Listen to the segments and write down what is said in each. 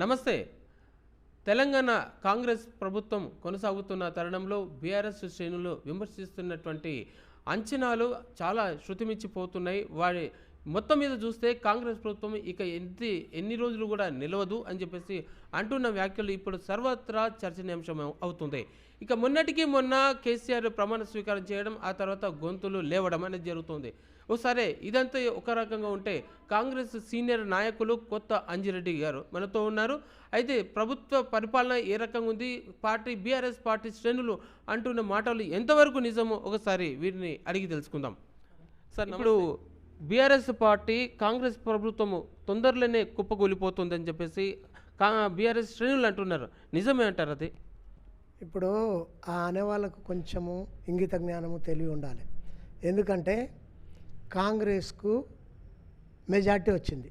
నమస్తే. తెలంగాణ కాంగ్రెస్ ప్రభుత్వం కొనసాగుతున్న తరుణంలో బీఆర్ఎస్ శ్రేణులు విమర్శిస్తున్నటువంటి అంచనాలు చాలా శృతిమించిపోతున్నాయి వారి మొత్తం మీద చూస్తే కాంగ్రెస్ ప్రభుత్వం ఇక ఎన్ని ఎన్ని రోజులు కూడా నిలవదు అని చెప్పేసి అంటున్న వ్యాఖ్యలు ఇప్పుడు సర్వత్రా చర్చనీయాంశం అవుతుంది. ఇక మొన్నటికి మొన్న కేసీఆర్ ప్రమాణ స్వీకారం చేయడం ఆ తర్వాత గొంతులు లేవడం అనేది జరుగుతుంది. ఓ సరే ఇదంతా ఒక రకంగా ఉంటే కాంగ్రెస్ సీనియర్ నాయకులు కొత్త అంజిరెడ్డి గారు మనతో ఉన్నారు. అయితే ప్రభుత్వ పరిపాలన ఏ రకంగా ఉంది? పార్టీ బీఆర్ఎస్ పార్టీ శ్రేణులు అంటున్న మాటలు ఎంతవరకు నిజమో ఒకసారి వీరిని అడిగి తెలుసుకుందాం. సార్ ఇప్పుడు బీఆర్ఎస్ పార్టీ కాంగ్రెస్ ప్రభుత్వము తొందరలోనే కుప్పకూలిపోతుందని చెప్పేసి కా బీఆర్ఎస్ శ్రేణులు అంటున్నారు. నిజమే అంటారు అది? ఇప్పుడు ఆ అనేవాళ్ళకు కొంచెము ఇంగిత జ్ఞానము తెలివి ఉండాలి. ఎందుకంటే కాంగ్రెస్కు మెజార్టీ వచ్చింది.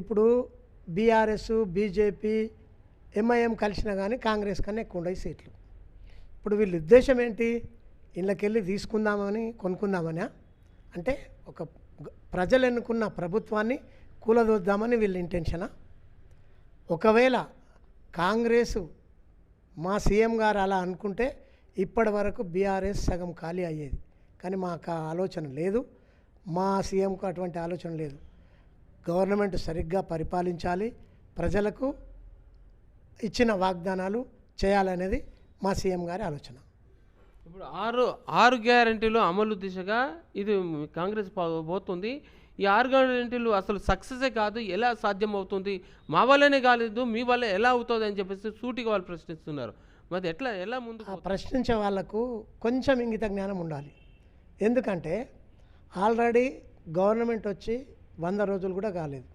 ఇప్పుడు బీఆర్ఎస్ బీజేపీ ఎంఐఎం కలిసినా కానీ కాంగ్రెస్ కన్నా ఎక్కువ ఉండవు సీట్లు. ఇప్పుడు వీళ్ళ ఉద్దేశం ఏంటి? ఇళ్ళకెళ్ళి తీసుకుందామని కొనుక్కుందామనా? అంటే ఒక ప్రజలు ఎన్నుకున్న ప్రభుత్వాన్ని కూలదొద్దామని వీళ్ళ ఇంటెన్షనా ఒకవేళ కాంగ్రెసు మా సీఎం గారు అలా అనుకుంటే ఇప్పటి వరకు బీఆర్ఎస్ సగం ఖాళీ అయ్యేది. కానీ మాకు ఆ ఆలోచన లేదు. మా సీఎంకు అటువంటి ఆలోచన లేదు. గవర్నమెంట్ సరిగ్గా పరిపాలించాలి. ప్రజలకు ఇచ్చిన వాగ్దానాలు చేయాలనేది మా సీఎం గారి ఆలోచన. ఇప్పుడు ఆరు ఆరు గ్యారంటీలు అమలు దిశగా ఇది కాంగ్రెస్ పోతుంది. ఈ ఆరు గ్యారంటీలు అసలు సక్సెసే కాదు. ఎలా సాధ్యం అవుతుంది మా వల్లనే కాలేదు. మీ వల్ల ఎలా అవుతుంది అని చెప్పేసి సూటిగా వాళ్ళు ప్రశ్నిస్తున్నారు. మరి ఎట్లా ఎలా ముందుకు ఆ ప్రశ్నించే వాళ్ళకు కొంచెం ఇంగిత జ్ఞానం ఉండాలి. ఎందుకంటే ఆల్రెడీ గవర్నమెంట్ వచ్చి వంద రోజులు కూడా కాలేదు.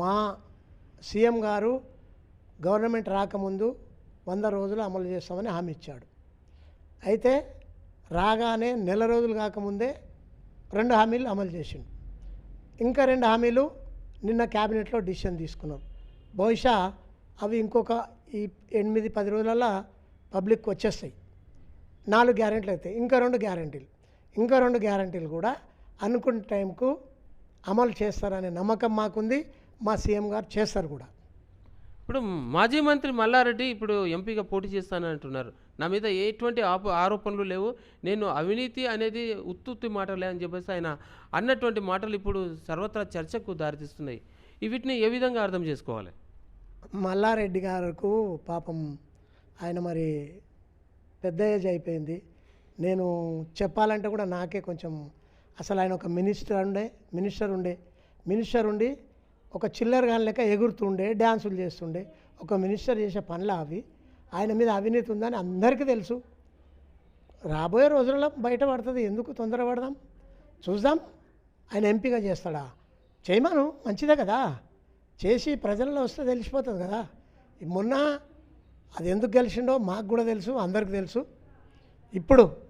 మా సీఎం గారు గవర్నమెంట్ రాకముందు వంద రోజులు అమలు చేస్తామని హామీ ఇచ్చాడు. అయితే రాగానే నెల రోజులు కాకముందే రెండు హామీలు అమలు చేసిండు. ఇంకా రెండు హామీలు నిన్న క్యాబినెట్లో డిసిషన్ తీసుకున్నారు. బహుశా అవి ఇంకొక ఈ ఎనిమిది పది రోజులలో పబ్లిక్ వచ్చేస్తాయి. నాలుగు గ్యారెంటీలు అవుతాయి ఇంకా రెండు గ్యారెంటీలు. ఇంకా రెండు గ్యారెంటీలు కూడా అనుకున్న టైంకు అమలు చేస్తారనే నమ్మకం మాకుంది. మా సీఎం గారు చేస్తారు కూడా. ఇప్పుడు మాజీ మంత్రి మల్లారెడ్డి ఇప్పుడు ఎంపీగా పోటీ చేస్తానని అంటున్నారు నా మీద ఎటువంటి ఆప ఆరోపణలు లేవు. నేను అవినీతి అనేది ఉత్తుత్తి మాటలే అని చెప్పేసి ఆయన అన్నటువంటి మాటలు ఇప్పుడు సర్వత్రా చర్చకు దారితీస్తున్నాయి. వీటిని ఏ విధంగా అర్థం చేసుకోవాలి? మల్లారెడ్డి గారికి పాపం ఆయన మరి పెద్ద ఏజ్ అయిపోయింది. నేను చెప్పాలంటే కూడా నాకే కొంచెం అసలు ఆయన ఒక మినిస్టర్ ఉండే మినిస్టర్ ఉండే మినిస్టర్ ఉండి ఒక చిల్లర గాని లెక్క ఎగురుతుండే డ్యాన్సులు చేస్తుండే. ఒక మినిస్టర్ చేసే పనులు అవి. ఆయన మీద అవినీతి ఉందని అందరికీ తెలుసు. రాబోయే రోజులలో బయటపడుతుంది ఎందుకు తొందరపడదాం చూద్దాం. ఆయన ఎంపీగా చేస్తాడా? చేయమను మంచిదే కదా. చేసి ప్రజల్లో వస్తే తెలిసిపోతుంది కదా. మొన్న అది ఎందుకు గెలిచిండో మాకు కూడా తెలుసు అందరికి తెలుసు. ఇప్పుడు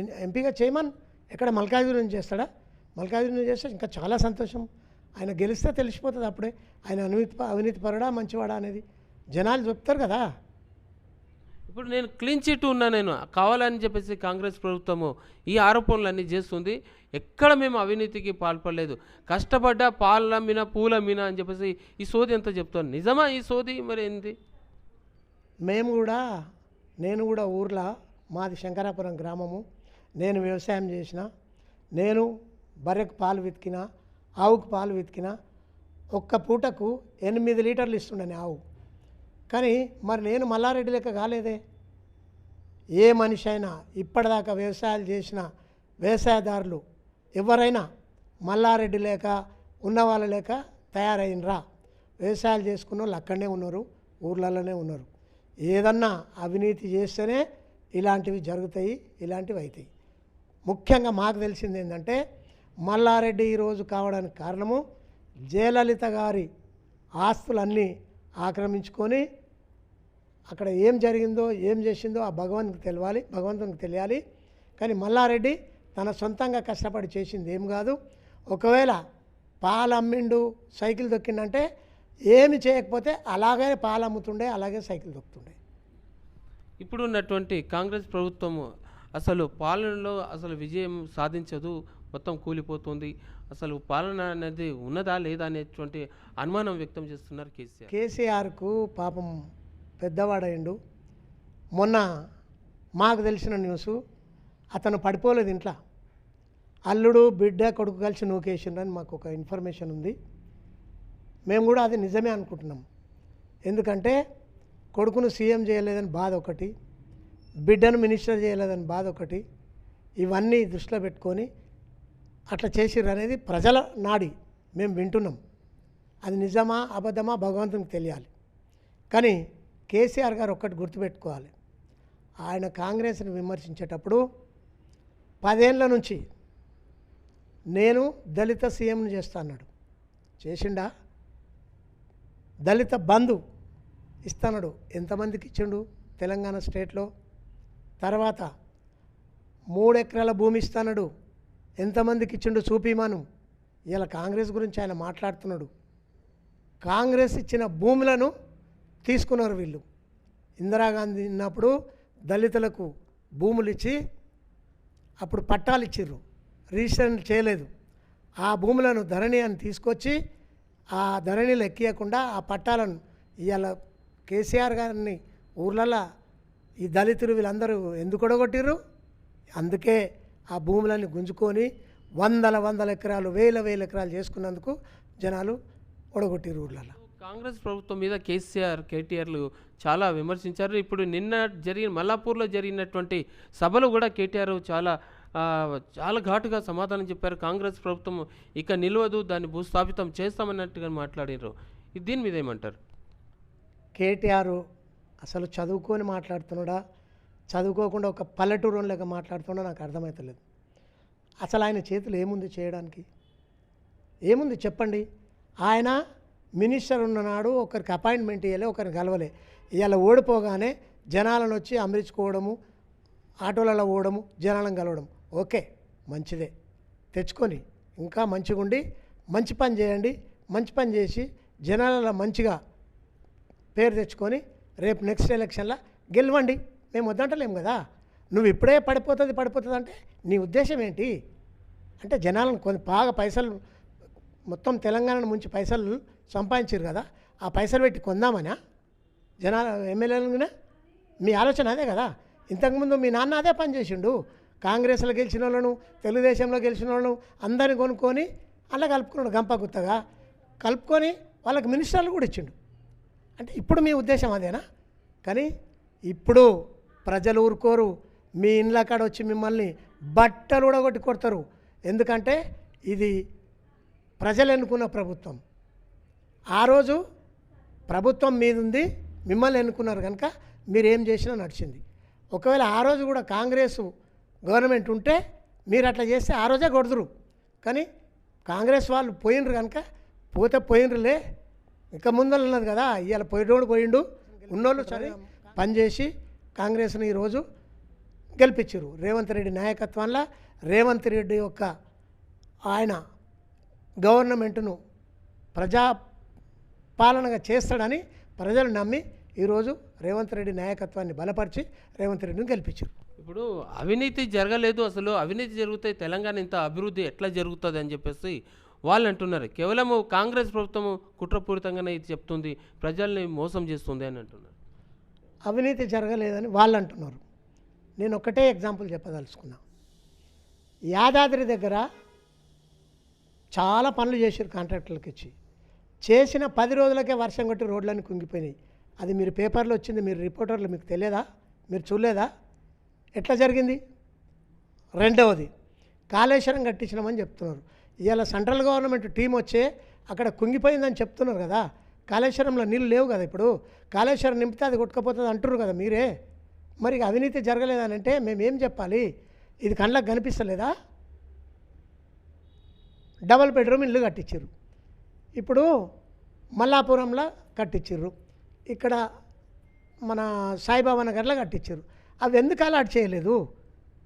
ఎంపీగా చేయమన్ ఎక్కడ మల్కాజ్గిరి నుంచి చేస్తాడా? మల్కాజ్గిరి నుంచి చేస్తే ఇంకా చాలా సంతోషం. ఆయన గెలిస్తే తెలిసిపోతుంది అప్పుడే. ఆయన అవినీతి అవినీతి పరుడా మంచివాడా అనేది జనాలు చెప్తారు కదా. ఇప్పుడు నేను క్లీన్ చిట్ ఉన్నా నేను. కావాలని చెప్పేసి కాంగ్రెస్ ప్రభుత్వము ఈ ఆరోపణలన్నీ చేస్తుంది. ఎక్కడ మేము అవినీతికి పాల్పడలేదు. కష్టపడ్డ పాల మీన పూల మీన అని చెప్పేసి ఈ సోది ఎంత చెప్తాను నిజమా ఈ సోది మరి ఏంది? మేము కూడా నేను కూడా ఊర్లో మాది శంకరాపురం గ్రామము. నేను వ్యవసాయం చేసిన నేను బర్రెకు పాలు వెతికిన ఆవుకు పాలు వెతికిన ఒక్క పూటకు ఎనిమిది లీటర్లు ఇస్తుండని ఆవు. కానీ మరి నేను మల్లారెడ్డి లెక్క కాలేదే. ఏ మనిషి అయినా ఇప్పటిదాకా వ్యవసాయాలు చేసిన వ్యవసాయదారులు ఎవరైనా మల్లారెడ్డి లేక ఉన్నవాళ్ళ లేక తయారైనరా? వ్యవసాయాలు చేసుకున్న వాళ్ళు అక్కడనే ఉన్నారు ఊర్లలోనే ఉన్నారు. ఏదన్నా అవినీతి చేస్తేనే ఇలాంటివి జరుగుతాయి ఇలాంటివి అవుతాయి. ముఖ్యంగా మాకు తెలిసింది ఏంటంటే మల్లారెడ్డి ఈరోజు కావడానికి కారణము జయలలిత గారి ఆస్తులన్నీ ఆక్రమించుకొని అక్కడ ఏం జరిగిందో ఏం చేసిందో ఆ భగవంతునికి తెలియాలి భగవంతునికి తెలియాలి. కానీ మల్లారెడ్డి తన సొంతంగా కష్టపడి చేసింది ఏం కాదు. ఒకవేళ పాలు అమ్మిండు సైకిల్ దొక్కిండంటే ఏమి చేయకపోతే అలాగే పాలు అమ్ముతుండే అలాగే సైకిల్ దొక్కుతుండే. ఇప్పుడున్నటువంటి కాంగ్రెస్ ప్రభుత్వము అసలు పాలనలో అసలు విజయం సాధించదు మొత్తం కూలిపోతుంది. అసలు పాలన అనేది ఉన్నదా లేదా అనేటువంటి అనుమానం వ్యక్తం చేస్తున్నారు కేసీఆర్. కేసీఆర్కు పాపం పెద్దవాడైండు మొన్న మాకు తెలిసిన న్యూస్ అతను పడిపోలేదు ఇంట్లో. అల్లుడు బిడ్డ కొడుకు కలిసి నూకేసిండ్రని మాకు ఒక ఇన్ఫర్మేషన్ ఉంది. మేము కూడా అది నిజమే అనుకుంటున్నాం. ఎందుకంటే కొడుకును సీఎం చేయలేదని బాధ ఒకటి బిడ్డను మినిస్టర్ చేయలేదని బాధ ఒకటి. ఇవన్నీ దృష్టిలో పెట్టుకొని అట్లా చేసిర్రు అనేది ప్రజల నాడి. మేము వింటున్నాం. అది నిజమా అబద్ధమా భగవంతునికి తెలియాలి. కానీ కేసీఆర్ గారు ఒక్కటి గుర్తుపెట్టుకోవాలి. ఆయన కాంగ్రెస్ని విమర్శించేటప్పుడు పదేళ్ళ నుంచి నేను దళిత సీఎంను చేస్తా అన్నాడు. చేసిండా? దళిత బంధు ఇస్తాడు ఎంతమందికి ఇచ్చిండు? తెలంగాణ స్టేట్లో తర్వాత మూడు ఎకరాల భూమి ఇస్తానడు. ఎంతమందికి ఇచ్చిండు చూపిమాను? ఇలా కాంగ్రెస్ గురించి ఆయన మాట్లాడుతున్నాడు. కాంగ్రెస్ ఇచ్చిన భూములను తీసుకున్నారు వీళ్ళు. ఇందిరాగాంధీ ఉన్నప్పుడు దళితులకు భూములు ఇచ్చి అప్పుడు పట్టాలు ఇచ్చిర్రు. రిజిస్ట్రేషన్ చేయలేదు. ఆ భూములను ధరణి అని తీసుకొచ్చి ఆ ధరణిలు ఎక్కియకుండా ఆ పట్టాలను ఇవాళ కేసీఆర్ గారిని ఊర్లలో ఈ దళితులు వీళ్ళందరూ ఎందుకు ఒడగొట్టిర్రు? అందుకే ఆ భూములన్నీ గుంజుకొని వందల వందల ఎకరాలు వేల వేల ఎకరాలు చేసుకున్నందుకు జనాలు ఒడగొట్టిర్రు ఊర్లలో కాంగ్రెస్ ప్రభుత్వం మీద కేసీఆర్ కేటీఆర్లు చాలా విమర్శించారు. ఇప్పుడు నిన్న జరిగిన మల్లాపూర్లో జరిగినటువంటి సభలో కూడా కేటీఆర్ చాలా చాలా ఘాటుగా సమాధానం చెప్పారు. కాంగ్రెస్ ప్రభుత్వం ఇక నిలవదు దాన్ని భూస్థాపితం చేస్తామన్నట్టుగా మాట్లాడారు దీని మీద ఏమంటారు? కేటీఆర్ అసలు చదువుకొని మాట్లాడుతున్నాడా? చదువుకోకుండా ఒక పల్లెటూరు లెక్క మాట్లాడుతున్నా నాకు అర్థమవుతలేదు అసలు ఆయన చేతులు ఏముంది చేయడానికి? ఏముంది చెప్పండి? ఆయన మినిస్టర్ ఉన్ననాడు ఒకరికి అపాయింట్మెంట్ ఇవ్వలే ఒకరిని కలవలే. ఇవాళ ఓడిపోగానే జనాలను వచ్చి అమరించుకోవడము ఆటోలలో పోవడము జనాలను కలవడం. ఓకే మంచిదే. తెచ్చుకొని ఇంకా మంచిగా ఉండి మంచి పని చేయండి మంచి పని చేసి జనాలలో మంచిగా పేరు తెచ్చుకొని రేపు నెక్స్ట్ ఎలక్షన్లో గెలవండి. మేము వద్దంటలేం కదా. నువ్వు ఇప్పుడే పడిపోతుంది పడిపోతుంది అంటే నీ ఉద్దేశం ఏంటి? అంటే జనాలను కొంత బాగా పైసలు మొత్తం తెలంగాణ ముంచి పైసలు సంపాదించారు కదా. ఆ పైసలు పెట్టి కొందామనా? జనాల ఎమ్మెల్యేలుగా మీ ఆలోచన అదే కదా. ఇంతకుముందు మీ నాన్న అదే పని చేసిండు. కాంగ్రెస్లో గెలిచిన వాళ్ళను తెలుగుదేశంలో గెలిచిన వాళ్ళను అందరిని కొనుక్కొని అలా కలుపుకున్నాడు గంప గుత్తగా. కలుపుకొని వాళ్ళకి మినిస్టర్లు కూడా ఇచ్చిండు. అంటే ఇప్పుడు మీ ఉద్దేశం అదేనా? కానీ ఇప్పుడు ప్రజలు ఊరుకోరు. మీ ఇండ్ల కాడ వచ్చి మిమ్మల్ని బట్టలు కూడా కొట్టి కొడతారు ఎందుకంటే ఇది ప్రజలు ఎన్నుకున్న ప్రభుత్వం. ఆ రోజు ప్రభుత్వం మీద ఉంది మిమ్మల్ని ఎన్నుకున్నారు కనుక మీరు ఏం చేసినా నడిచింది. ఒకవేళ ఆ రోజు కూడా కాంగ్రెస్ గవర్నమెంట్ ఉంటే మీరు అట్లా చేస్తే ఆ రోజే కొడదురు కానీ కాంగ్రెస్ వాళ్ళు పోయినరు కనుక పోతే పోయినరులే. ఇంకా ముందర ఉన్నది కదా ఇవాళ పోయేటోడు పోయిండు. ఉన్నోళ్ళు సరే పనిచేసి కాంగ్రెస్ని ఈరోజు గెలిపించారు రేవంత్ రెడ్డి నాయకత్వంలో రేవంత్ రెడ్డి యొక్క ఆయన గవర్నమెంట్ను ప్రజా పాలనగా చేస్తాడని ప్రజలు నమ్మి ఈరోజు రేవంత్ రెడ్డి నాయకత్వాన్ని బలపరిచి రేవంత్ రెడ్డిని గెలిపించారు ఇప్పుడు అవినీతి జరగలేదు అసలు. అవినీతి జరిగితే తెలంగాణ ఇంత అభివృద్ధి ఎట్లా జరుగుతుంది అని చెప్పేసి వాళ్ళు అంటున్నారు కేవలము కాంగ్రెస్ ప్రభుత్వం కుట్రపూరితంగానే ఇది చెప్తుంది ప్రజల్ని మోసం చేస్తుంది అని అంటున్నారు. అవినీతి జరగలేదని వాళ్ళు అంటున్నారు నేను ఒకటే ఎగ్జాంపుల్ చెప్పదలుచుకున్నా. యాదాద్రి దగ్గర చాలా పనులు చేశారు కాంట్రాక్టర్లకు ఇచ్చి చేసిన పది రోజులకే వర్షం కొట్టి రోడ్లన్నీ కుంగిపోయినాయి. అది మీరు పేపర్లో వచ్చింది మీరు రిపోర్టర్లు మీకు తెలియదా? మీరు చూడలేదా? ఎట్లా జరిగింది? రెండవది కాళేశ్వరం కట్టించినామని చెప్తున్నారు. ఇవాళ సెంట్రల్ గవర్నమెంట్ టీం వచ్చే అక్కడ కుంగిపోయిందని చెప్తున్నారు కదా. కాళేశ్వరంలో నీళ్ళు లేవు కదా ఇప్పుడు. కాళేశ్వరం నింపితే అది కొట్టుకుపోతుంది అంటున్నారు కదా మీరే. మరి అవినీతి జరగలేదని అంటే మేమేం చెప్పాలి? ఇది కళ్ళకు కనిపిస్తలేదా? డబల్ బెడ్రూమ్ ఇల్లు కట్టించారు ఇప్పుడు మల్లాపురంలో కట్టించారు ఇక్కడ మన సాయిబాబా నగర్లో కట్టించారు అవి ఎందుకు అలాట్ చేయలేదు?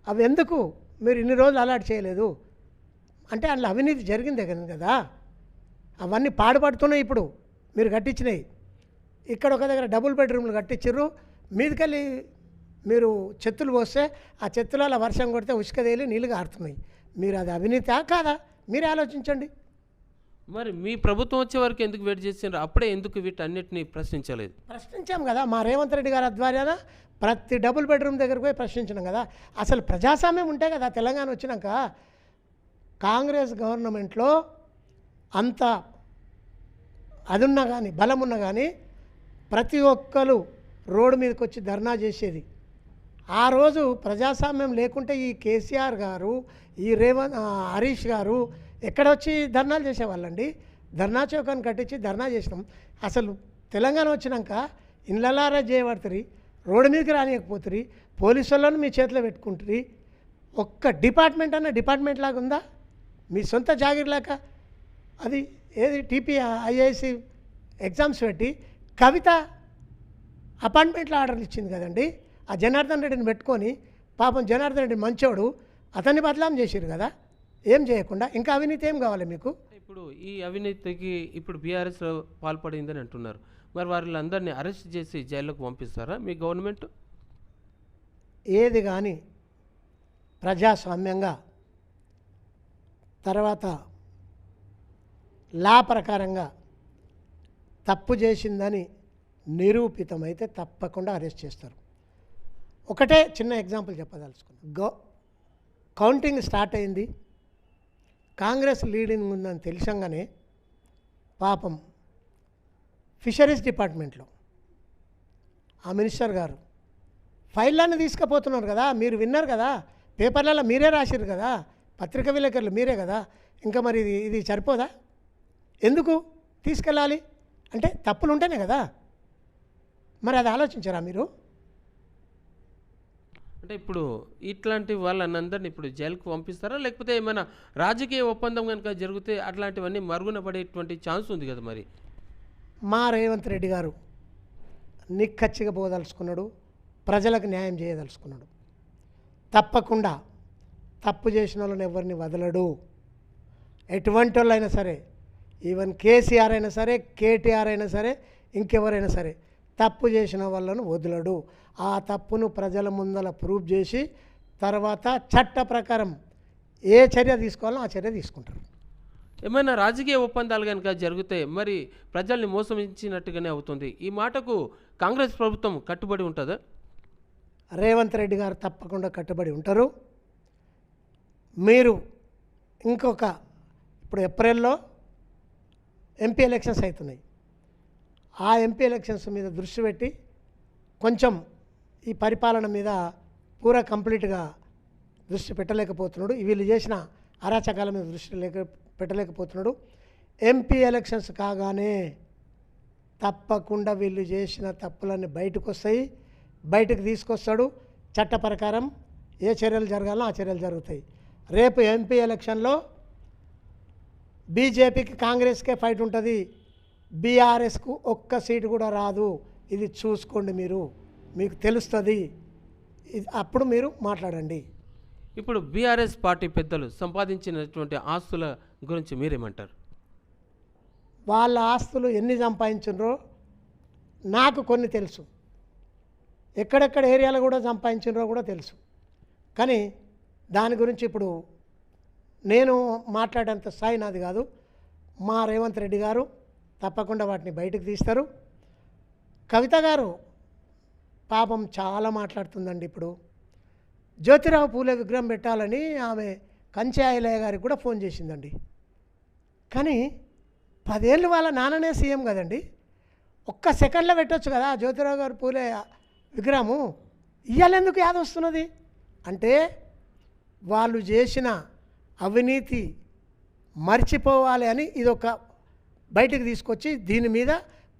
అవి ఎందుకు మీరు ఇన్ని రోజులు అలాట్ చేయలేదు? అంటే అందులో అవినీతి జరిగిందే కదా కదా? అవన్నీ పాడుపడుతున్నాయి ఇప్పుడు మీరు కట్టించినాయి ఇక్కడ ఒక దగ్గర డబుల్ బెడ్రూమ్లు కట్టించారు మీదకెళ్ళి మీరు చెత్తులు పోస్తే ఆ చెత్తులలో వర్షం కొడితే ఉసుక తేలి నీళ్ళు కారుతున్నాయి. మీరు అది అవినీతా కాదా? మీరే ఆలోచించండి. మరి మీ ప్రభుత్వం వచ్చే వరకు ఎందుకు వెయిట్ చేసిండ్రు అప్పుడే ఎందుకు వీటన్నిటిని ప్రశ్నించలేదు? ప్రశ్నించాం కదా మా రేవంత్ రెడ్డి గారి ఆధ్వర్యాన. ప్రతి డబుల్ బెడ్రూమ్ దగ్గరకు పోయి ప్రశ్నించినాం కదా. అసలు ప్రజాస్వామ్యం ఉంటే కదా తెలంగాణ వచ్చినాక కాంగ్రెస్ గవర్నమెంట్లో అంత అది ఉన్నా కానీ బలం ఉన్నా కానీ ప్రతి ఒక్కరు రోడ్డు మీదకి వచ్చి ధర్నా చేసేది. ఆ రోజు ప్రజాస్వామ్యం లేకుంటే ఈ కేసీఆర్ గారు ఈ రేవంత్ హరీష్ గారు ఎక్కడ వచ్చి ధర్నాలు చేసేవాళ్ళండి? ధర్నా చౌకాన్ని కట్టించి ధర్నా చేసినాం. అసలు తెలంగాణ వచ్చినాక ఇళ్ళలారా చేయబడుతుంది రోడ్డు మీదకి రానియకపోతుంది పోలీసు వాళ్ళని మీ చేతిలో పెట్టుకుంటుంది ఒక్క డిపార్ట్మెంట్ అన్న డిపార్ట్మెంట్ లాగా ఉందా మీ సొంత జాగిర్ లేక అది ఏది? టీపీ ఐఐసి ఎగ్జామ్స్ పెట్టి కవిత అపాయింట్మెంట్లో ఆర్డర్లు ఇచ్చింది కదండి. ఆ జనార్దన్ రెడ్డిని పెట్టుకొని పాపం జనార్దన్ రెడ్డి మంచోడు అతన్ని బదలాం చేసిరు కదా. ఏం చేయకుండా? ఇంకా అవినీతి ఏం కావాలి మీకు? ఇప్పుడు ఈ అవినీతికి ఇప్పుడు బీఆర్ఎస్లో పాల్పడిందని అంటున్నారు. మరి వారిని అరెస్ట్ చేసి జైల్లోకి పంపిస్తారా మీ గవర్నమెంట్? ఏది కానీ ప్రజాస్వామ్యంగా తర్వాత లా ప్రకారంగా తప్పు చేసిందని నిరూపితమైతే తప్పకుండా అరెస్ట్ చేస్తారు. ఒకటే చిన్న ఎగ్జాంపుల్ చెప్పదలుచుకున్నాను గో కౌంటింగ్ స్టార్ట్ అయింది. కాంగ్రెస్ లీడింగ్ ఉందని తెలిసంగానే పాపం ఫిషరీస్ డిపార్ట్మెంట్లో ఆ మినిస్టర్ గారు ఫైళ్ళన్నీ తీసుకుపోతున్నారు కదా మీరు విన్నారు కదా పేపర్లలో మీరే రాసిరు కదా పత్రిక విలేకరులు మీరే కదా. ఇంకా మరి ఇది ఇది సరిపోదా? ఎందుకు? తీసుకెళ్ళాలి? అంటే తప్పులు ఉంటేనే కదా. మరి అది ఆలోచించారా మీరు? అంటే ఇప్పుడు ఇట్లాంటి వాళ్ళనందరినీ ఇప్పుడు జైలుకు పంపిస్తారా? లేకపోతే ఏమైనా రాజకీయ ఒప్పందం కనుక జరిగితే అట్లాంటివన్నీ మరుగున పడేటువంటి ఛాన్స్ ఉంది కదా మరి? మా రేవంత్ రెడ్డి గారు నిక్కచ్చిగా పోదలుచుకున్నాడు. ప్రజలకు న్యాయం చేయదలుచుకున్నాడు. తప్పకుండా తప్పు చేసిన వాళ్ళని ఎవరిని వదలడు. ఎటువంటి వాళ్ళైనా సరే ఈవెన్ కేసీఆర్ అయినా సరే కేటీఆర్ అయినా సరే ఇంకెవరైనా సరే తప్పు చేసిన వాళ్ళను వదలడు. ఆ తప్పును ప్రజల ముందల ప్రూవ్ చేసి తర్వాత చట్ట ప్రకారం ఏ చర్య తీసుకోవాలో ఆ చర్య తీసుకుంటారు. ఏమైనా రాజకీయ ఒప్పందాలు కనుక జరిగితే మరి ప్రజల్ని మోసమించినట్టుగానే అవుతుంది. ఈ మాటకు కాంగ్రెస్ ప్రభుత్వం కట్టుబడి ఉంటుందా? రేవంత్ రెడ్డి గారు తప్పకుండా కట్టుబడి ఉంటారు. మీరు ఇంకొక ఇప్పుడు ఏప్రిల్లో ఎంపీ ఎలక్షన్స్ అవుతున్నాయి. ఆ ఎంపీ ఎలక్షన్స్ మీద దృష్టి పెట్టి కొంచెం ఈ పరిపాలన మీద పూరా కంప్లీట్గా దృష్టి పెట్టలేకపోతున్నాడు. వీళ్ళు చేసిన అరాచకాల మీద దృష్టి లేక పెట్టలేకపోతున్నాడు. ఎంపీ ఎలక్షన్స్ కాగానే తప్పకుండా వీళ్ళు చేసిన తప్పులన్నీ బయటకు వస్తాయి బయటకు తీసుకొస్తాడు. చట్ట ప్రకారం ఏ చర్యలు జరగాలో ఆ చర్యలు జరుగుతాయి. రేపు ఎంపీ ఎలక్షన్లో బీజేపీకి కాంగ్రెస్కే ఫైట్ ఉంటుంది. బీఆర్ఎస్కు ఒక్క సీటు కూడా రాదు. ఇది చూసుకోండి మీరు. మీకు తెలుస్తుంది. ఇది అప్పుడు మీరు మాట్లాడండి. ఇప్పుడు బీఆర్ఎస్ పార్టీ పెద్దలు సంపాదించినటువంటి ఆస్తుల గురించి మీరేమంటారు? వాళ్ళ ఆస్తులు ఎన్ని సంపాదించినరో నాకు కొన్ని తెలుసు. ఎక్కడెక్కడ ఏరియాలో కూడా సంపాదించినరో కూడా తెలుసు. కానీ దాని గురించి ఇప్పుడు నేను మాట్లాడేంత స్థాయి నాది కాదు. మా రేవంత్ రెడ్డి గారు తప్పకుండా వాటిని బయటకు తీస్తారు. కవిత గారు పాపం చాలా మాట్లాడుతుందండి ఇప్పుడు. జ్యోతిరావు పూలే విగ్రహం పెట్టాలని ఆమె కంచె ఐలయ్య గారికి కూడా ఫోన్ చేసిందండి. కానీ పదేళ్ళు వాళ్ళ నాన్ననే సీఎం కదండి. ఒక్క సెకండ్లో పెట్టొచ్చు కదా జ్యోతిరావు గారు పూలే విగ్రహము. ఇయ్యాలెందుకు యాదొస్తున్నది అంటే వాళ్ళు చేసిన అవినీతి మర్చిపోవాలి అని ఇది ఒక బయటకు తీసుకొచ్చి దీని మీద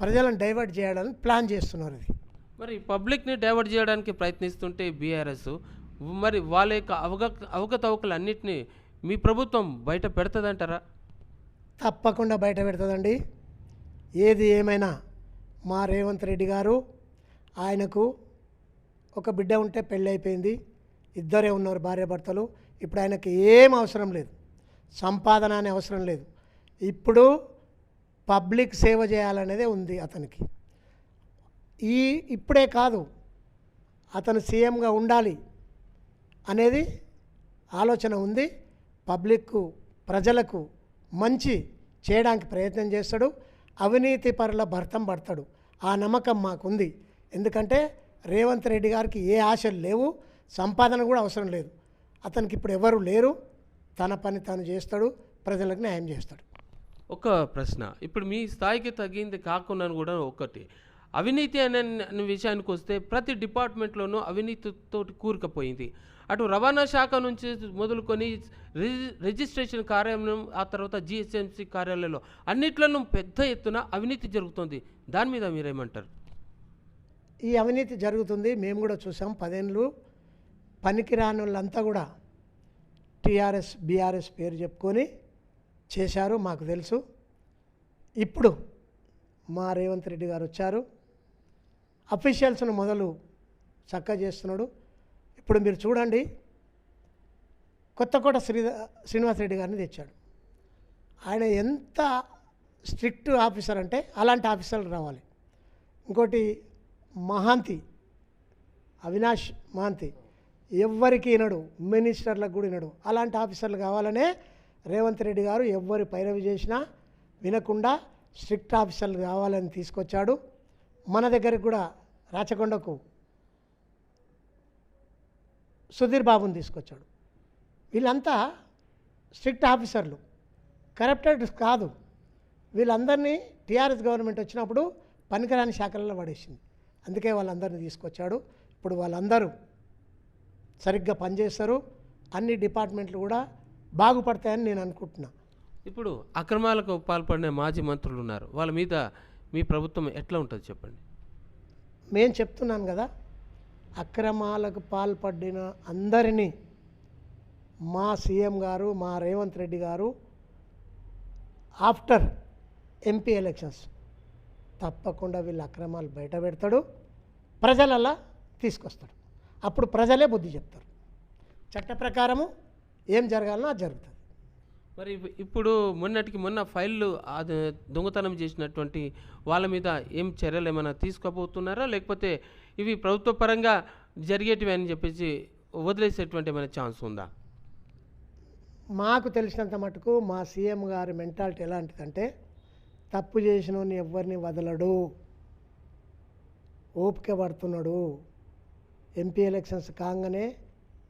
ప్రజలను డైవర్ట్ చేయడానికి ప్లాన్ చేస్తున్నారు ఇది. మరి పబ్లిక్ని డైవర్ట్ చేయడానికి ప్రయత్నిస్తుంటే బీఆర్ఎస్ మరి వాళ్ళ యొక్క అవగ అవకతవకలన్నింటినీ మీ ప్రభుత్వం బయట పెడుతుందంటారా? తప్పకుండా బయట పెడుతుందండి. ఏది ఏమైనా మా రేవంత్ రెడ్డి గారు ఆయనకు ఒక బిడ్డ ఉంటే పెళ్ళి అయిపోయింది ఇద్దరే ఉన్నారు భార్యాభర్తలు ఇప్పుడు ఆయనకి ఏం అవసరం లేదు. సంపాదన అనే అవసరం లేదు. ఇప్పుడు పబ్లిక్ సేవ చేయాలనేదే ఉంది అతనికి. ఈ ఇప్పుడే కాదు అతను సీఎంగా ఉండాలి అనేది ఆలోచన ఉంది. పబ్లిక్కు ప్రజలకు మంచి చేయడానికి ప్రయత్నం చేస్తాడు. అవినీతి పరుల భర్తం పడతాడు. ఆ నమ్మకం మాకుంది. ఎందుకంటే రేవంత్ రెడ్డి గారికి ఏ ఆశలు లేవు. సంపాదన కూడా అవసరం లేదు. అతనికి ఇప్పుడు ఎవరు లేరు. తన పని తాను చేస్తాడు. ప్రజలకు న్యాయం చేస్తాడు. ఒక ప్రశ్న. ఇప్పుడు మీ స్థాయికి తగ్గింది కాకుండా కూడా ఒకటి. అవినీతి అనే విషయానికి వస్తే ప్రతి డిపార్ట్మెంట్లోనూ అవినీతితో కూరుకుపోయింది. అటు రవాణా శాఖ నుంచి మొదలుకొని రిజి- రిజిస్ట్రేషన్ కార్యాలయం ఆ తర్వాత జిహెచ్ఎంసీ కార్యాలయంలో అన్నిట్లోనూ పెద్ద ఎత్తున అవినీతి జరుగుతుంది. దాని మీద మీరేమంటారు? ఈ అవినీతి జరుగుతుంది. మేము కూడా చూసాం పదేళ్ళు పనికిరాని వాళ్ళంతా కూడా టీఆర్ఎస్ బీఆర్ఎస్ పేరు చెప్పుకొని చేశారు మాకు తెలుసు. ఇప్పుడు మా రేవంత్ రెడ్డి గారు వచ్చారు. అఫీషియల్స్ను మొదలు చక్కగా చేస్తున్నాడు. ఇప్పుడు మీరు చూడండి కొత్తకోట శ్రీ శ్రీనివాసరెడ్డి గారిని తెచ్చాడు. ఆయన ఎంత స్ట్రిక్ట్ ఆఫీసర్ అంటే అలాంటి ఆఫీసర్లు రావాలి. ఇంకోటి మహాంతి అవినాష్ మహాంతి. ఎవ్వరికి వినడు. మినిస్టర్లకు కూడా వినడు. అలాంటి ఆఫీసర్లు కావాలనే రేవంత్ రెడ్డి గారు ఎవ్వరి పైరవి చేసినా వినకుండా స్ట్రిక్ట్ ఆఫీసర్లు కావాలని తీసుకొచ్చాడు. మన దగ్గరికి కూడా రాచకొండకు సుధీర్ బాబుని తీసుకొచ్చాడు. వీళ్ళంతా స్ట్రిక్ట్ ఆఫీసర్లు. కరప్టెడ్ కాదు. వీళ్ళందరినీ టీఆర్ఎస్ గవర్నమెంట్ వచ్చినప్పుడు పనికిరాని శాఖలలో పడేసింది. అందుకే వాళ్ళందరినీ తీసుకొచ్చాడు. ఇప్పుడు వాళ్ళందరూ సరిగ్గా పనిచేస్తారు. అన్ని డిపార్ట్మెంట్లు కూడా బాగుపడతాయని నేను అనుకుంటున్నా. ఇప్పుడు అక్రమాలకు పాల్పడిన మాజీ మంత్రులు ఉన్నారు. వాళ్ళ మీద మీ ప్రభుత్వం ఎట్లా ఉంటుంది చెప్పండి? నేను చెప్తున్నాను కదా అక్రమాలకు పాల్పడిన అందరినీ మా సీఎం గారు మా రేవంత్ రెడ్డి గారు ఆఫ్టర్ ఎంపీ ఎలక్షన్స్ తప్పకుండా వీళ్ళ అక్రమాలు బయట పెడతాడు ప్రజలలా తీసుకొస్తాడు. అప్పుడు ప్రజలే బుద్ధి చెప్తారు. చట్ట ప్రకారము ఏం జరగాలనో అది జరుగుతుంది. మరి ఇప్పు- ఇప్పుడు మొన్నటికి మొన్న ఫైళ్ళు అది దొంగతనం చేసినటువంటి వాళ్ళ మీద ఏం చర్యలు ఏమైనా తీసుకోబోతున్నారా లేకపోతే ఇవి ప్రభుత్వ పరంగా జరిగేటివి అని చెప్పేసి వదిలేసేటువంటి ఏమైనా ఛాన్స్ ఉందా? మాకు తెలిసినంత మటుకు మా సీఎం గారి మెంటాలిటీ ఎలాంటిదంటే తప్పు చేసిన ఎవరిని వదలడు. ఓపిక పడుతున్నాడు. ఎంపీ ఎలక్షన్స్ కాగానే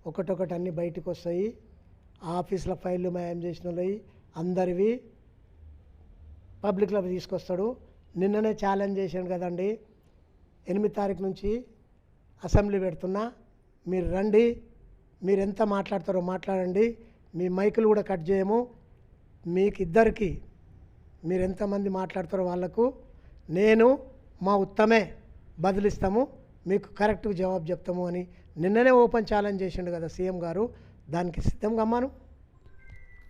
ఒకటొకటి అన్నీ బయటకు వస్తాయి ఆఫీసుల ఫైళ్ళు మాయం చేసిన వాళ్ళవి అందరివి పబ్లిక్లో తీసుకొస్తాడు. నిన్ననే ఛాలెంజ్ చేశాను కదండి. ఎనిమిది తారీఖు నుంచి అసెంబ్లీ పెడుతున్నా. మీరు రండి. మీరు ఎంత మాట్లాడతారో మాట్లాడండి. మీ మైకులు కూడా కట్ చేయము. మీకు ఇద్దరికి మీరు ఎంతమంది మాట్లాడతారో వాళ్ళకు నేను మా ఉత్తమే బదిలిస్తాము. మీకు కరెక్ట్గా జవాబు చెప్తాము అని నిన్ననే ఓపెన్ ఛాలెంజ్ చేసిండు కదా సీఎం గారు దానికి సిద్ధంగా అమ్మాను.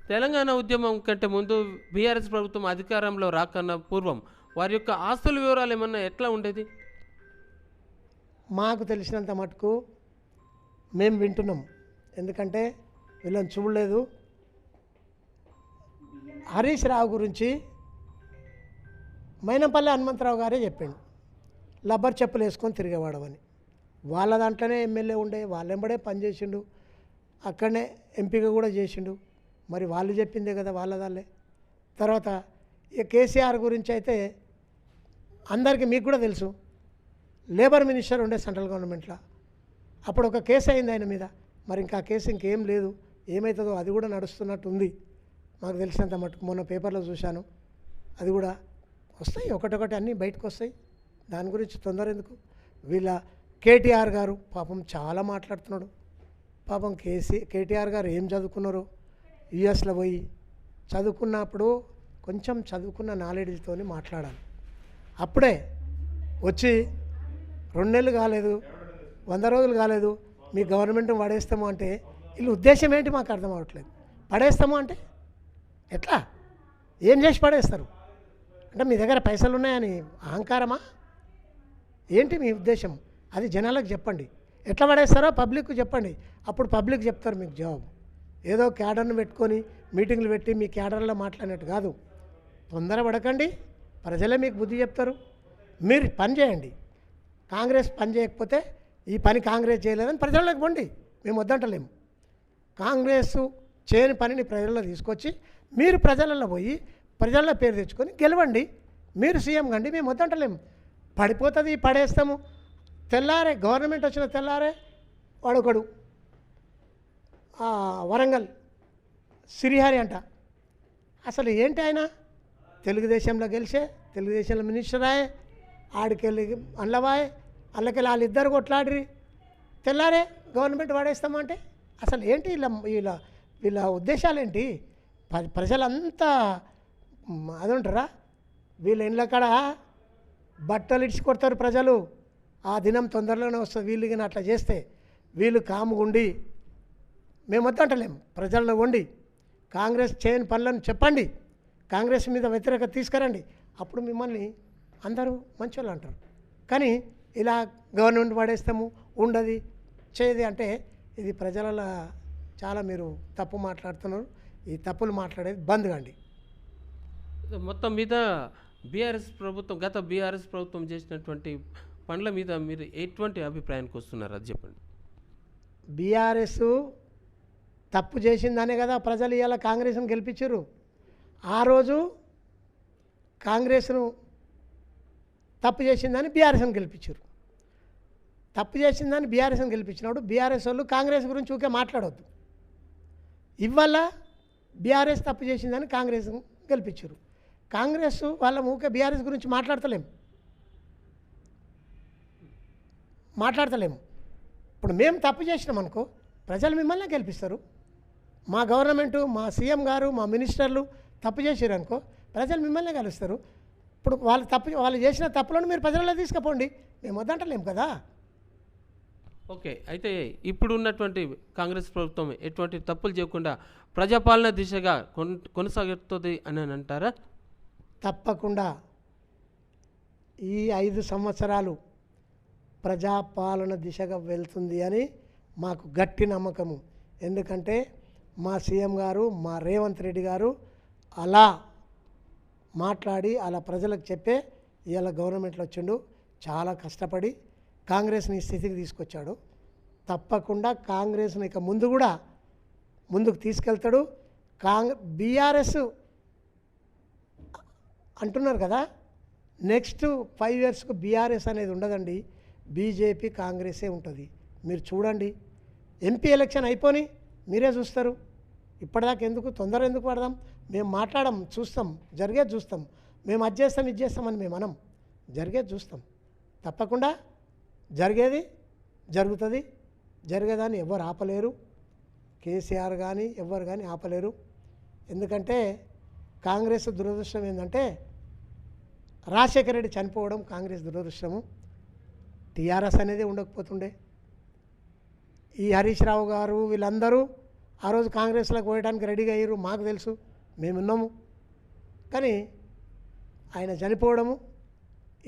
తెలంగాణ ఉద్యమం కంటే ముందు బీఆర్ఎస్ ప్రభుత్వం అధికారంలో రాకన్నా పూర్వం వారి యొక్క ఆస్తుల వివరాలు ఏమన్నా ఎట్లా ఉండేది? మాకు తెలిసినంత మటుకు మేము వింటున్నాం. ఎందుకంటే వీళ్ళని చూడలేదు. హరీష్ రావు గురించి మైనంపల్లి హనుమంతరావు గారే చెప్పిండు. లబ్బర్ చెప్పులు వేసుకొని తిరిగేవాడమని వాళ్ళ దాంట్లోనే ఎమ్మెల్యే ఉండే వాళ్ళెంబడే పనిచేసిండు అక్కడనే ఎంపిక కూడా చేసిండు. మరి వాళ్ళు చెప్పిందే కదా వాళ్ళ తర్వాత ఇక కేసీఆర్ గురించి అయితే అందరికీ మీకు కూడా తెలుసు. లేబర్ మినిస్టర్ ఉండే సెంట్రల్ గవర్నమెంట్లో. అప్పుడు ఒక కేసు అయింది ఆయన మీద. మరి ఇంకా కేసు ఇంకేం లేదు. ఏమవుతుందో అది కూడా నడుస్తున్నట్టు ఉంది మాకు తెలిసినంత మటుకు మొన్న పేపర్లో చూశాను. అది కూడా వస్తాయి ఒకటొకటి అన్నీ బయటకు వస్తాయి. దాని గురించి తొందర ఎందుకు? వీళ్ళ కేటీఆర్ గారు పాపం చాలా మాట్లాడుతున్నాడు. పాపం కేసీ కేటీఆర్ గారు ఏం చదువుకున్నారో? యుఎస్లో పోయి చదువుకున్నప్పుడు కొంచెం చదువుకున్న నాలెడ్జ్తో మాట్లాడాలి. అప్పుడే వచ్చి రెండు నెలలు కాలేదు వంద రోజులు కాలేదు మీ గవర్నమెంట్ పడేస్తాము అంటే వీళ్ళు ఉద్దేశం ఏంటి మాకు అర్థం అవ్వట్లేదు. పడేస్తాము అంటే ఎట్లా? ఏం చేసి పడేస్తారు? అంటే మీ దగ్గర పైసలు ఉన్నాయని అహంకారమా? ఏంటి మీ ఉద్దేశం? అది జనాలకు చెప్పండి. ఎట్లా పడేస్తారో పబ్లిక్ చెప్పండి. అప్పుడు పబ్లిక్ చెప్తారు మీకు జవాబు. ఏదో క్యాడర్ను పెట్టుకొని మీటింగ్లు పెట్టి మీ క్యాడర్లో మాట్లాడినట్టు కాదు. తొందర పడకండి. ప్రజలే మీకు బుద్ధి చెప్తారు. మీరు పని చేయండి. కాంగ్రెస్ పని చేయకపోతే ఈ పని కాంగ్రెస్ చేయలేదని ప్రజల్లోకి పోండి. మేము వద్దంటలేము. కాంగ్రెస్ చేయని పనిని ప్రజల్లో తీసుకొచ్చి మీరు ప్రజలలో పోయి ప్రజల్లో పేరు తెచ్చుకొని గెలవండి. మీరు సీఎం కండి మేము వద్దంటలేము. పడిపోతుంది పడేస్తాము. తెల్లారే గవర్నమెంట్ వచ్చిన తెల్లారే వాడొకడు. వరంగల్ సిరిహారి అంట. అసలు ఏంటి ఆయన? తెలుగుదేశంలో గెలిచే తెలుగుదేశంలో మినిస్టర్ ఆయే ఆడికెళ్ళి అల్లవాయే అల్లకెళ్ళి వాళ్ళిద్దరు కొట్లాడిరి. తెల్లారే గవర్నమెంట్ వాడేస్తామంటే అసలు ఏంటి వీళ్ళ వీళ్ళ వీళ్ళ ఉద్దేశాలు ఏంటి ప్రజలంతా మ్, అది ఉంటారా వీళ్ళ ఇండ్ల కాడ బట్టలు ఇడిచి కొడతారు ప్రజలు. ఆ దినం తొందరలోనే వస్తుంది. వీళ్ళు కానీ అట్లా చేస్తే వీళ్ళు కాముగుండి మేము అంటలేం. ప్రజల్లో ఉండి కాంగ్రెస్ చేయని పనులను చెప్పండి. కాంగ్రెస్ మీద వ్యతిరేకత తీసుకురండి. అప్పుడు మిమ్మల్ని అందరూ మంచోళ్ళు అంటారు. కానీ ఇలా గవర్నమెంట్ పడేస్తాము ఉండదు చేయది అంటే ఇది ప్రజల చాలా మీరు తప్పు మాట్లాడుతున్నారు. ఈ తప్పులు మాట్లాడేది బంద్ కండి. మొత్తం మీద బీఆర్ఎస్ ప్రభుత్వం గత బీఆర్ఎస్ ప్రభుత్వం చేసినటువంటి పనుల మీద మీరు ఎటువంటి అభిప్రాయానికి వస్తున్నారు? అది చెప్పండి. బీఆర్ఎస్ తప్పు చేసిందనే కదా ప్రజలు ఇవాళ కాంగ్రెస్ను గెలిపించారు. ఆ రోజు కాంగ్రెస్ను తప్పు చేసిందని బీఆర్ఎస్ని గెలిపించారు. తప్పు చేసిందని బీఆర్ఎస్ని గెలిపించినప్పుడు బీఆర్ఎస్ వాళ్ళు కాంగ్రెస్ గురించి ఊకే మాట్లాడవద్దు ఇవాళ బీఆర్ఎస్ తప్పు చేసిందని కాంగ్రెస్ గెలిపించారు. కాంగ్రెస్ వాళ్ళ ఊకే బీఆర్ఎస్ గురించి మాట్లాడతలేం. మాట్లాడతలేము ఇప్పుడు మేము తప్పు చేసినాం అనుకో ప్రజలు మిమ్మల్ని గెలిపిస్తారు. మా గవర్నమెంటు మా సీఎం గారు మా మినిస్టర్లు తప్పు చేసారు అనుకో ప్రజలు మిమ్మల్ని గెలుస్తారు. ఇప్పుడు వాళ్ళు తప్పు వాళ్ళు చేసిన తప్పులను మీరు ప్రజల్లో తీసుకుపోండి. మేము వద్దంటలేము కదా. ఓకే అయితే ఇప్పుడు ఉన్నటువంటి కాంగ్రెస్ ప్రభుత్వం ఎటువంటి తప్పులు చేయకుండా ప్రజాపాలన దిశగా కొన్ కొనసాగుతుంది అని అంటారా? తప్పకుండా ఈ ఐదు సంవత్సరాలు ప్రజాపాలన దిశగా వెళ్తుంది అని మాకు గట్టి నమ్మకము. ఎందుకంటే మా సీఎం గారు మా రేవంత్ రెడ్డి గారు అలా మాట్లాడి అలా ప్రజలకు చెప్పే ఇవాళ గవర్నమెంట్లో వచ్చిండు. చాలా కష్టపడి కాంగ్రెస్ని స్థితికి తీసుకొచ్చాడు. తప్పకుండా కాంగ్రెస్ని ఇక ముందు కూడా ముందుకు తీసుకెళ్తాడు. కాంగ్ బీఆర్ఎస్ అంటున్నారు కదా. నెక్స్ట్ ఫైవ్ ఇయర్స్కు బీఆర్ఎస్ అనేది ఉండదండి. బీజేపీ కాంగ్రెసే ఉంటుంది. మీరు చూడండి. ఎంపీ ఎలక్షన్ అయిపోని మీరే చూస్తారు. ఇప్పటిదాకా ఎందుకు? తొందర ఎందుకు పడదాం? మేము మాట్లాడడం చూస్తాం జరిగేది చూస్తాం. మేము అది చేస్తాం ఇది చేస్తామని మేము మనం జరిగేది చూస్తాం. తప్పకుండా జరిగేది జరుగుతుంది. జరిగేదాన్ని ఎవరు ఆపలేరు. కేసీఆర్ కానీ ఎవరు కానీ ఆపలేరు. ఎందుకంటే కాంగ్రెస్ దురదృష్టం ఏంటంటే రాజశేఖర రెడ్డి చనిపోవడం కాంగ్రెస్ దురదృష్టము. టీఆర్ఎస్ అనేది ఉండకపోతుండే. ఈ హరీష్ రావు గారు వీళ్ళందరూ ఆ రోజు కాంగ్రెస్లోకి పోయడానికి రెడీగా అయ్యారు మాకు తెలుసు మేమున్నాము. కానీ ఆయన చనిపోవడము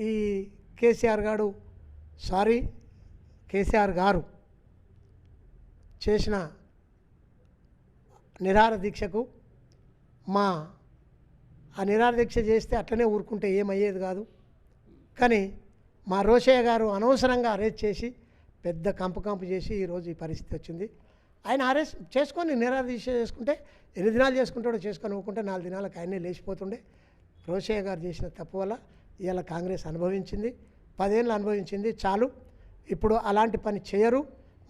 ఈ కేసీఆర్ గారు సారీ కేసీఆర్ గారు చేసిన నిరార దీక్షకు మా ఆ నిరాదీక్ష చేస్తే అట్లనే ఊరుకుంటే ఏమయ్యేది కాదు. కానీ మా రోషయ్య గారు అనవసరంగా అరెస్ట్ చేసి పెద్ద కంపు కంపు చేసి ఈరోజు ఈ పరిస్థితి వచ్చింది. ఆయన అరెస్ట్ చేసుకొని నిరాదీక్ష చేసుకుంటే ఎన్ని దినాలు చేసుకుంటాడో చేసుకొని ఊరుకుంటే నాలుగు దినాలకు ఆయనే లేచిపోతుండే. రోషయ్య గారు చేసిన తప్పు వల్ల ఇవాళ కాంగ్రెస్ అనుభవించింది. పదేళ్ళు అనుభవించింది. చాలు. ఇప్పుడు అలాంటి పని చేయరు.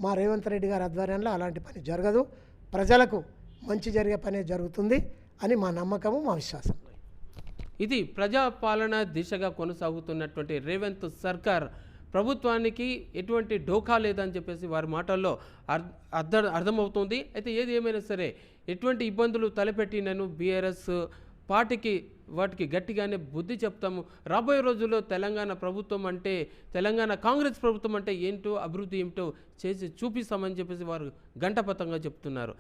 మా రేవంత్ రెడ్డి గారి ఆధ్వర్యంలో అలాంటి పని జరగదు. ప్రజలకు మంచి జరిగే పనే జరుగుతుంది అని మా నమ్మకము మా విశ్వాసం. ఇది ప్రజాపాలన దిశగా కొనసాగుతున్నటువంటి రేవంత్ సర్కార్ ప్రభుత్వానికి ఎటువంటి ఢోకా లేదని చెప్పేసి వారి మాటల్లో అర్ అర్థ అర్థమవుతుంది. అయితే ఏది ఏమైనా సరే ఎటువంటి ఇబ్బందులు తలపెట్టినను బీఆర్ఎస్ పార్టీకి వాటికి గట్టిగానే బుద్ధి చెప్తాము. రాబోయే రోజుల్లో తెలంగాణ ప్రభుత్వం అంటే తెలంగాణ కాంగ్రెస్ ప్రభుత్వం అంటే ఏంటో అభివృద్ధి ఏమిటో చేసి చూపిస్తామని చెప్పేసి వారు గంటపతంగా చెప్తున్నారు.